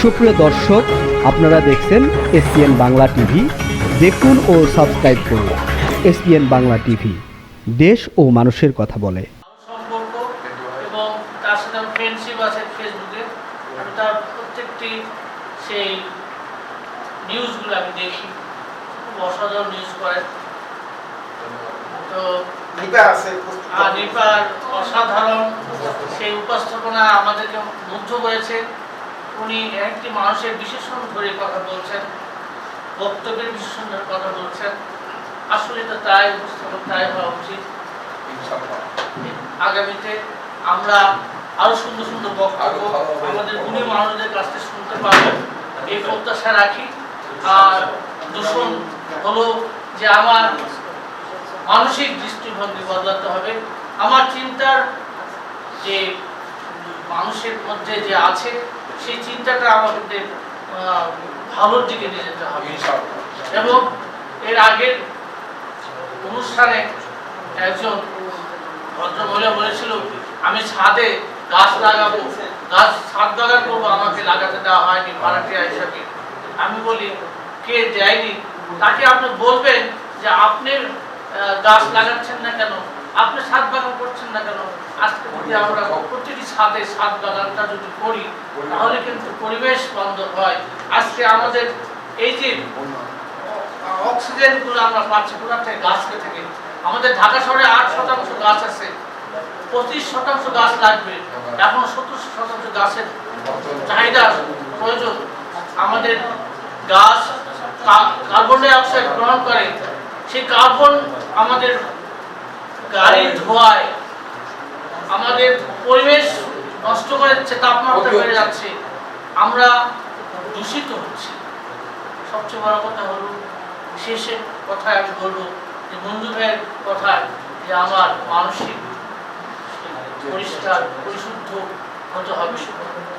সুপ্রিয় দর্শক আপনারা দেখছেন এসপিএন বাংলা টিভি। দেখুন ও সাবস্ক্রাইব করুন এসপিএন বাংলা টিভি। দেশ ও মানুষের কথা বলে। এবং তার সাথে ফ্রেন্ডশিপ আছে ফেসবুকে আমি তার প্রত্যেকটি সেই নিউজগুলো আমি দেখি। খুব অসাধারণ নিউজ করে। তো আর নিপার অসাধারণ সেই উপস্থাপনা আমাদেরকে মুগ্ধ করেছে। উনি একটি মানুষের বিশেষণ ধরে কথা বলছেন বক্তব্যের বিশেষণ ধরে কথা বলছেন। আসলে তো তাই উপস্থাপন তাই হওয়া উচিত। আগামীতে আমরা আরও সুন্দর সুন্দর বক্তব্য। আমাদের গুণী মানুষদের কাছ থেকে শুনতে পাবো। এই প্রত্যাশা রাখি। আর দূষণ হলো যে আমার মানসিক দৃষ্টিভঙ্গি বদলাতে হবে। আমার চিন্তার যে মানুষের মধ্যে যে আছে সেই চিন্তাটা আমাদের ভালোর দিকে নিয়ে যেতে হবে। এবং এর আগের অনুষ্ঠানে একজন ভদ্রমহিলা বলেছিল আমি ছাদে গাছ লাগাবো গাছ ছাদ বাগান করব আমাকে লাগাতে দেওয়া হয়নি ভাড়াটিয়া হিসাবে আমি বলি কে দেয়নি? তাকে আপনি বলবেন যে আপনি গাছ লাগাচ্ছেন না কেন? আপনি সাত বাগান করছেন না কেন? আজকে যদি আমরা প্রতিটি ছাদে সাত বাগানটা যদি করি, তাহলে কিন্তু পরিবেশ বন্ধ হয়। আজকে আমাদের এই যে অক্সিজেনগুলো আমরা পাচ্ছি কোথা থেকে? গাছ থেকে। আমাদের ঢাকা শহরে আট শতাংশ গাছ আছে। পঁচিশ শতাংশ গাছ লাগবে। এখন সত্তর শতাংশ গাছের চাহিদা প্রয়োজন। আমাদের গাছ কার্বন ডাই অক্সাইড গ্রহণ করে। সেই কার্বন আমাদের গাড়ির ধোঁয়ায় আমাদের পরিবেশ নষ্ট করে দিচ্ছে তাপমাত্রা বেড়ে যাচ্ছে আমরা দূষিত হচ্ছি। সবচেয়ে বড় কথা হলো শেষে কথায় আমি বলব যে বন্ধু ভাইয়ের কথায় যে আমার মানসিক পরিষ্কার পরিশুদ্ধ হতে হবে।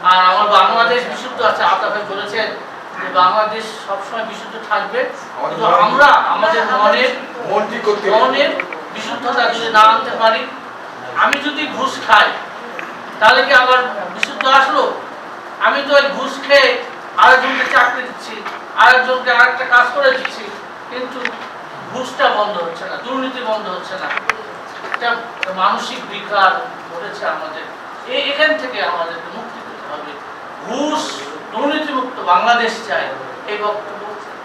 আর আমার বাংলাদেশ বিশুদ্ধ আছে আতা ভাই বলেছেন যে বাংলাদেশ সবসময় বিশুদ্ধ থাকবে। কিন্তু আমরা আমাদের মনের মন মনের আনতে পারি? আমি যদি ঘুষ খাই, তাহলে কি আমার বিশুদ্ধ আসলো? আমি তো ওই ঘুষ খেয়ে আরেকজনকে চাকরি দিচ্ছি, আরেকজনকে আরেকটা কাজ করে দিচ্ছি, কিন্তু ঘুষটা বন্ধ হচ্ছে না, দুর্নীতি বন্ধ হচ্ছে না। একটা মানসিক বিকার ঘটেছে আমাদের। এই এখান থেকে আমাদেরকে মুক্তি পেতে হবে। ঘুষ দুর্নীতিমুক্ত বাংলাদেশ চাই। এই বক্তব্য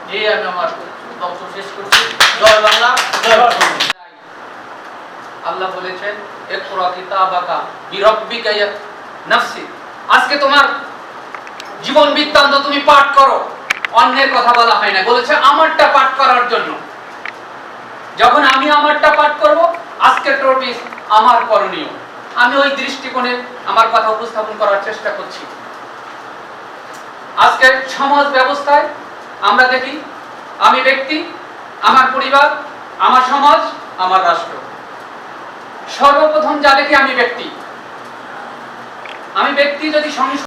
দিয়ে আমি আমার বক্তব্য শেষ করছি। জয় বাংলা জয় বাংলা আল্লাহ বলেছেন আজকে তোমার জীবন বৃত্তান্ত তুমি পাঠ করো, অন্যের কথা বলা হয় না। বলেছে, আমারটা পাঠ করার জন্য। যখন আমি আমারটা পাঠ করব, আজকের টপিক আমার করণীয়। আমি ওই দৃষ্টিকোণে আমার কথা উপস্থাপন করার চেষ্টা করছি। আজকে সমাজ ব্যবস্থায় আমরা দেখি, আমি ব্যক্তি, আমার পরিবার, আমার সমাজ, আমার রাষ্ট্র। সর্বপ্রথম যাবে কি আমি ব্যক্তি? আমি ব্যক্তি যদি সংস